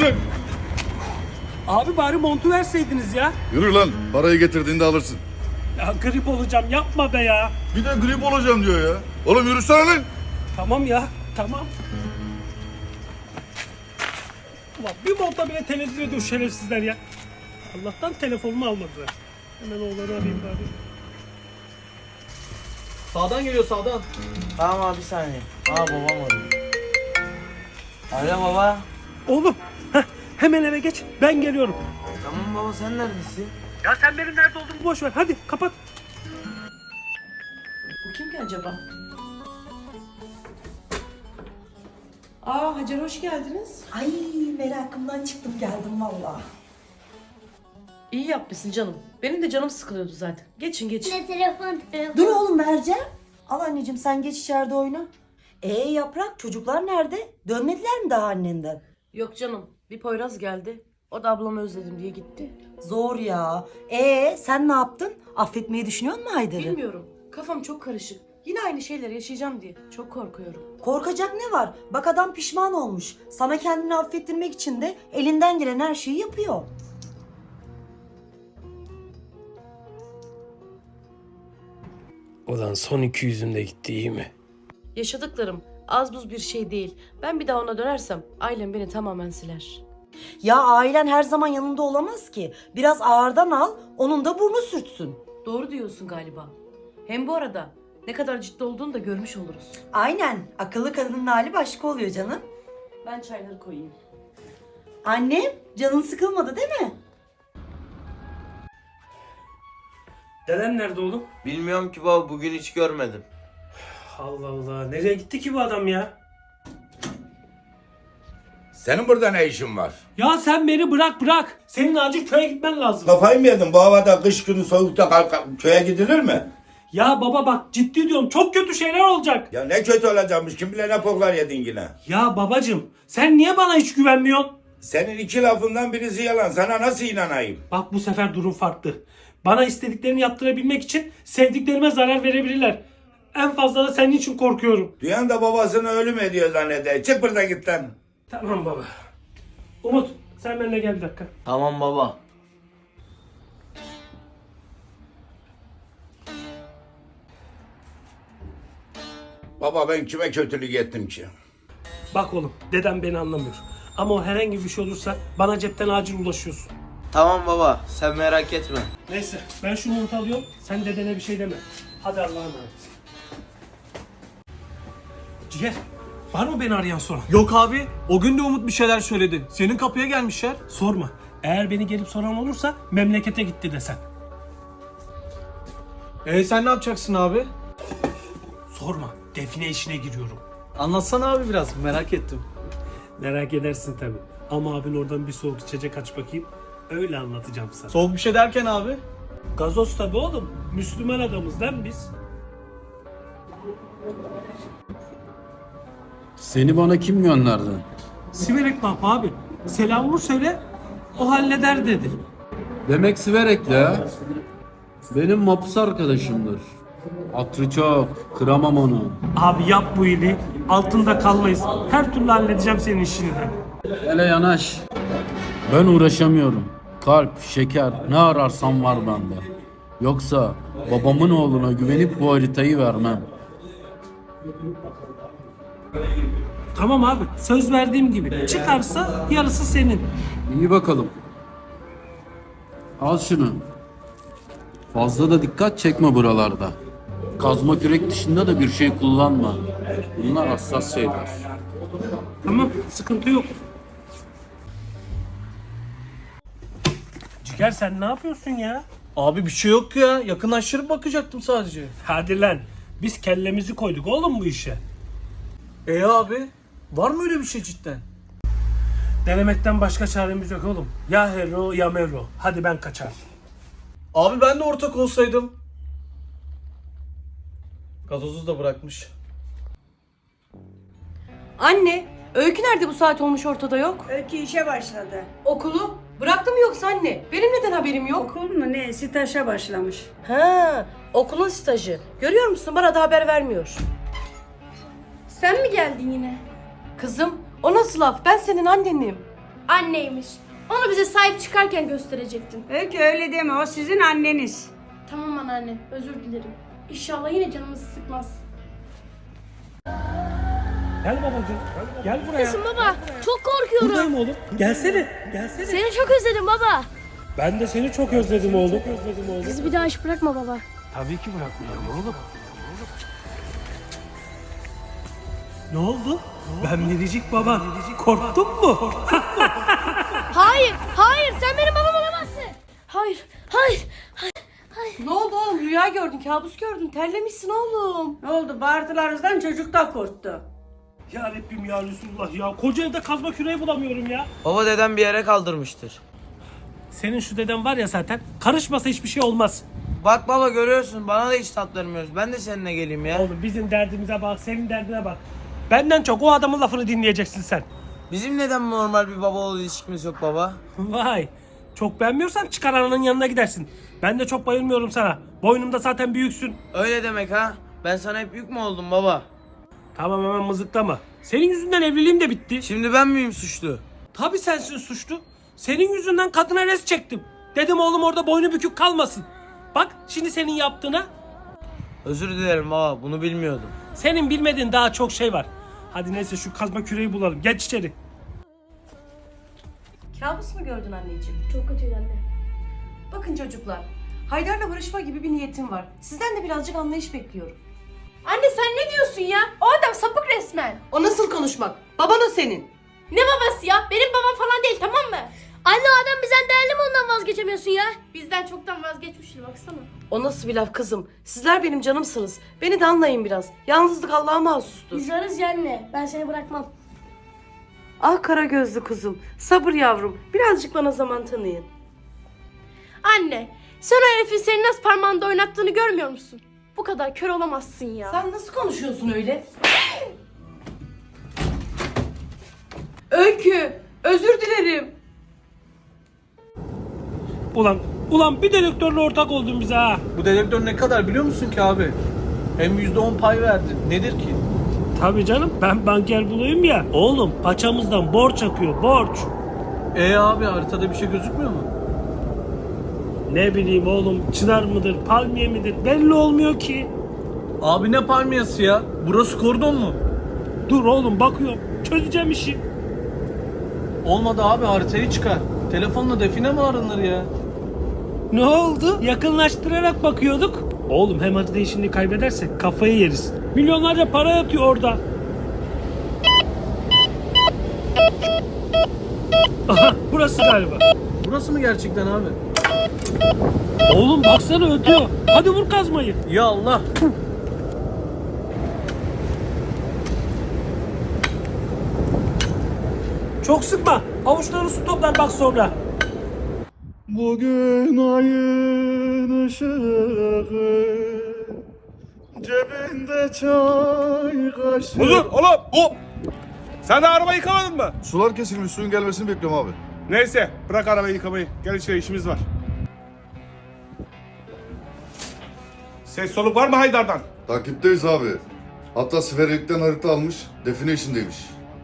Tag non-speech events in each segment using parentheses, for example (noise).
Lan. Abi bari montu verseydiniz ya. Yürü lan. Parayı getirdiğinde alırsın. Ya grip olacağım yapma be ya. Bir de grip olacağım diyor ya. Oğlum yürüsene lan. Tamam ya tamam. Ulan bir monta bile tenezzül ediyor şerefsizler ya. Allah'tan telefonumu almadılar. Hemen oğlanı arayayım bari. Sağdan geliyor sağdan. Tamam abi bir saniye. Aa babam arıyor. Alo baba. Oğlum heh, hemen eve geç ben geliyorum. Tamam baba sen neredesin? Ya sen benim nerede olduğumu boş ver hadi kapat. Bu kim ki acaba? Aa Hacer hoş geldiniz. Ay merakımdan çıktım geldim valla. İyi yapmışsın canım. Benim de canım sıkılıyordu zaten. Geçin geçin. Ne telefon telefon. Dur oğlum vereceğim. Al anneciğim sen geç içeride oyna. Ee yaprak çocuklar nerede? Dönmediler mi daha annenden? Yok canım. Bir Poyraz geldi. O da ablamı özledim diye gitti. Zor ya. Ee sen ne yaptın? Affetmeyi düşünüyor musun Haydar'ı? Bilmiyorum. Kafam çok karışık. Yine aynı şeyleri yaşayacağım diye çok korkuyorum. Korkacak ne var? Bak adam pişman olmuş. Sana kendini affettirmek için de elinden gelen her şeyi yapıyor. Ulan son iki yüzünde gitti iyi mi? Yaşadıklarım az buz bir şey değil. Ben bir daha ona dönersem ailem beni tamamen siler. Ya ailen her zaman yanında olamaz ki. Biraz ağırdan al, onun da burnu sürtsün. Doğru diyorsun galiba. Hem bu arada ne kadar ciddi olduğunu da görmüş oluruz. Aynen. Akıllı kadının hali başka oluyor canım. Ben çayları koyayım. Annem, canın sıkılmadı değil mi? Deden nerede oğlum? Bilmiyorum ki baba bugün hiç görmedim. Allah Allah nereye gitti ki bu adam ya? Senin burada ne işin var? Ya sen beni bırak bırak. Senin acil köye gitmen lazım. Kafayı mı yedin? Bu havada kış günü soğukta kalk- köye gidilir mi? Ya baba bak ciddi diyorum çok kötü şeyler olacak. Ya ne kötü olacakmış kim bilir ne poklar yedin yine. Ya babacım sen niye bana hiç güvenmiyorsun? Senin iki lafından birisi yalan. Sana nasıl inanayım? Bak bu sefer durum farklı. Bana istediklerini yaptırabilmek için sevdiklerime zarar verebilirler. En fazla da senin için korkuyorum. Duyan da babasını ölüm ediyor zanneder. Çık burada git lan. Tamam baba. Umut sen benimle gel bir dakika. Tamam baba. Baba ben kime kötülük ettim ki? Bak oğlum dedem beni anlamıyor. Ama o herhangi bir şey olursa bana cepten acil ulaşıyorsun. Tamam baba sen merak etme. Neyse ben şunu not alıyorum. Sen dedene bir şey deme. Hadi Allah'a emanet. Ciğer var mı beni arayan soran? Yok abi. O gün de Umut bir şeyler söyledi. Senin kapıya gelmişler. Sorma. Eğer beni gelip soran olursa memlekete gitti desen. E sen ne yapacaksın abi? Sorma. Define işine giriyorum. Anlatsana abi biraz merak ettim. Merak edersin tabi. Ama abin oradan bir soğuk içecek aç bakayım. Öyle anlatacağım sana. Soğuk bir şey derken abi. Gazoz tabi oğlum. Müslüman adamız mi biz? Seni bana kim gönderdi? Siverek yap abi? Selamımı söyle. O halleder dedi. Demek Siverekli ha? Benim mapus arkadaşımdır. Hatrı çok, kıramam onu. Abi yap bu iyiliği. Altında kalmayız. Her türlü halledeceğim senin işini de. Hele yanaş. Ben uğraşamıyorum. Kalp, şeker, ne ararsan var bende. Yoksa babamın oğluna güvenip bu haritayı vermem. Tamam abi. Söz verdiğim gibi. Çıkarsa yarısı senin. İyi bakalım. Al şunu. Fazla da dikkat çekme buralarda. Kazma kürek dışında da bir şey kullanma. Bunlar hassas şeyler. Tamam. Sıkıntı yok. Ciger sen ne yapıyorsun ya? Abi bir şey yok ya. Yakınlaştırıp bakacaktım sadece. Hadi lan. Biz kellemizi koyduk oğlum bu işe. E abi. Var mı öyle bir şey cidden? Denemekten başka çaremiz yok oğlum. Ya hero ya mero. Hadi ben kaçar. Abi ben de ortak olsaydım. Gazozu da bırakmış. Anne, Öykü nerede bu saat olmuş ortada yok? Öykü işe başladı. Okulu? Bıraktı mı yoksa anne? Benim neden haberim yok? Okul mu ne? Sitaşa başlamış. Ha, okulun stajı. Görüyor musun? Bana da haber vermiyor. Sen mi geldin yine? Kızım o nasıl laf? Ben senin annenim. Anneymiş. Onu bize sahip çıkarken gösterecektin. Öykü öyle deme o sizin anneniz. Tamam anneanne, özür dilerim. İnşallah yine canımızı sıkmaz. Gel babacığım. Gel buraya. Kızım baba, çok korkuyorum. Buradayım oğlum. Gelsene. Gelsene. Seni çok özledim baba. Ben de seni çok özledim oğlum. Çok özledim oğlum. Bizi bir daha iş bırakma baba. Tabii ki bırakmıyorum oğlum. Ne oldu? Ben biricik baban. Korktun mu? (laughs) Hayır, hayır sen benim babam olamazsın. Hayır, hayır. Ne oldu oğlum? Rüya gördün, kabus gördün. Terlemişsin oğlum. Ne oldu bağırtılarınızdan çocuk da korktu. Ya Rabbim ya Resulullah ya. Koca evde kazma küreği bulamıyorum ya. Baba dedem bir yere kaldırmıştır. Senin şu deden var ya zaten. Karışmasa hiçbir şey olmaz. Bak baba görüyorsun bana da hiç tat vermiyoruz. Ben de seninle geleyim ya. Oğlum bizim derdimize bak, senin derdine bak. Benden çok o adamın lafını dinleyeceksin sen. Bizim neden normal bir baba oğul ilişkimiz yok baba? Vay. Çok beğenmiyorsan çıkar ananın yanına gidersin. Ben de çok bayılmıyorum sana. Boynumda zaten büyüksün. Öyle demek ha? Ben sana hep yük mü oldum baba? Tamam hemen mızıklama. Senin yüzünden evliliğim de bitti. Şimdi ben miyim suçlu? Tabii sensin suçlu. Senin yüzünden kadına res çektim. Dedim oğlum orada boynu bükük kalmasın. Bak şimdi senin yaptığına Özür dilerim baba bunu bilmiyordum. senin bilmediğin daha çok şey var. Hadi neyse şu kazma küreği bulalım. Geç içeri. Kabus mu gördün anneciğim? Çok kötüydü anne. Bakın çocuklar. Haydar'la barışma gibi bir niyetim var. Sizden de birazcık anlayış bekliyorum. Anne sen ne diyorsun ya? O adam sapık resmen. O nasıl konuşmak? Baban o senin. Ne babası ya? Benim babam falan değil tamam mı? Anne o adam bizden değerli mi ondan vazgeçemiyorsun ya? Bizden çoktan vazgeçmiştir baksana. O nasıl bir laf kızım? Sizler benim canımsınız. Beni de anlayın biraz. Yalnızlık Allah'a mahsustur. Biz varız ya anne. Ben seni bırakmam. Ah kara gözlü kuzum. Sabır yavrum. Birazcık bana zaman tanıyın. Anne sen o herifin seni nasıl parmağında oynattığını görmüyor musun? Bu kadar kör olamazsın ya. Sen nasıl konuşuyorsun öyle? Öykü, özür dilerim. Ulan, ulan bir dedektörle ortak oldun bize ha. Bu dedektör ne kadar biliyor musun ki abi? Hem %10 pay verdi. Nedir ki? Tabii canım ben banker bulayım ya. Oğlum paçamızdan borç akıyor borç. E abi haritada bir şey gözükmüyor mu? Ne bileyim oğlum çınar mıdır palmiye midir belli olmuyor ki. Abi ne palmiyası ya? Burası kordon mu? Dur oğlum bakıyorum çözeceğim işi. Olmadı abi haritayı çıkar. Telefonla define mi aranır ya? Ne oldu? Yakınlaştırarak bakıyorduk. Oğlum hem hadi işini kaybedersek kafayı yeriz. Milyonlarca para yatıyor orada. Aha burası galiba. Burası mı gerçekten abi? Oğlum baksana ötüyor. Hadi vur kazmayı. Ya Allah. Çok sıkma. Avuçları su toplar bak sonra. Bugün ayın ışığı Cebinde çay kaşığı Huzur oğlum hop. Sen de arabayı yıkamadın mı? Sular kesilmiş suyun gelmesini bekliyorum abi. Neyse bırak arabayı yıkamayı. Gel içeri işimiz var. Ses soluk var mı Haydar'dan? Takipteyiz abi. Hatta siferlikten harita almış, define işindeymiş.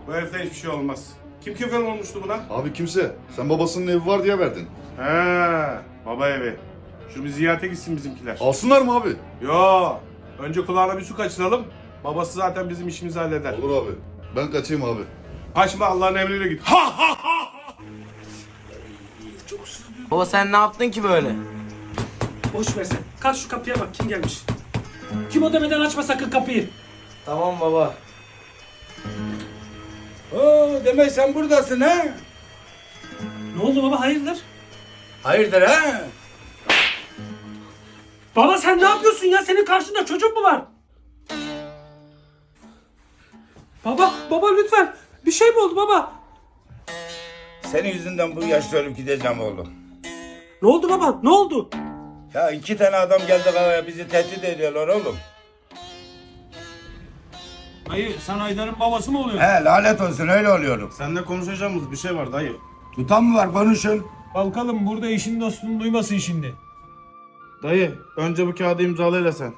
Bu herifte hiçbir şey olmaz. Kim küfür olmuştu buna? Abi kimse, sen babasının evi var diye verdin. He, baba evi. Şu bir ziyarete gitsin bizimkiler. Alsınlar mı abi? Yo, önce kulağına bir su kaçıralım. Babası zaten bizim işimizi halleder. Olur abi. Ben kaçayım abi. Kaçma Allah'ın emriyle git. Ha ha ha! Baba sen ne yaptın ki böyle? Boş ver sen. Kalk şu kapıya bak kim gelmiş. Kim o demeden açma sakın kapıyı. Tamam baba. Oo, demek sen buradasın ha? Ne oldu baba hayırdır? Hayırdır ha? Baba sen ne yapıyorsun ya? Senin karşında çocuk mu var? Baba, baba lütfen. Bir şey mi oldu baba? Senin yüzünden bu yaşta ölüp gideceğim oğlum. Ne oldu baba? Ne oldu? Ya iki tane adam geldi kahveye bizi tehdit ediyorlar oğlum. Hayır sen Aydar'ın babası mı oluyorsun? He lanet olsun öyle oluyorum. Seninle konuşacağımız bir şey var dayı. Tutan mı var konuşun. Kalkalım burada eşin dostunu duymasın şimdi. Dayı, önce bu kağıdı imzalayla sen.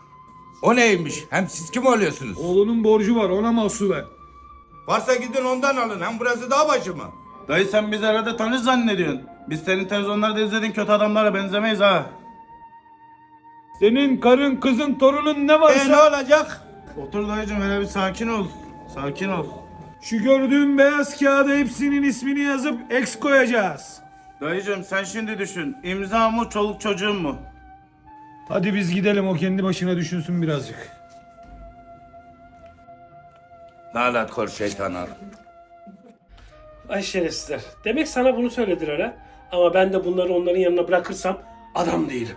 O neymiş? Hem siz kim oluyorsunuz? Oğlunun borcu var ona mahsuben. Varsa gidin ondan alın. Hem burası dağ başı mı? Dayı sen bizi herhalde tanış zannediyorsun. Biz senin televizyonlarda izlediğin kötü adamlara benzemeyiz ha. Senin karın, kızın, torunun ne E varsa ne olacak? Otur dayıcım hele bir sakin ol. Sakin ol. şu gördüğün beyaz kağıda hepsinin ismini yazıp X koyacağız. Dayıcım sen şimdi düşün. İmza mı çoluk çocuğun mu? Hadi biz gidelim o kendi başına düşünsün birazcık. Lanet kor şeytanlar. Ay şerefsizler. Demek sana bunu söylediler ha. Ama ben de bunları onların yanına bırakırsam adam değilim.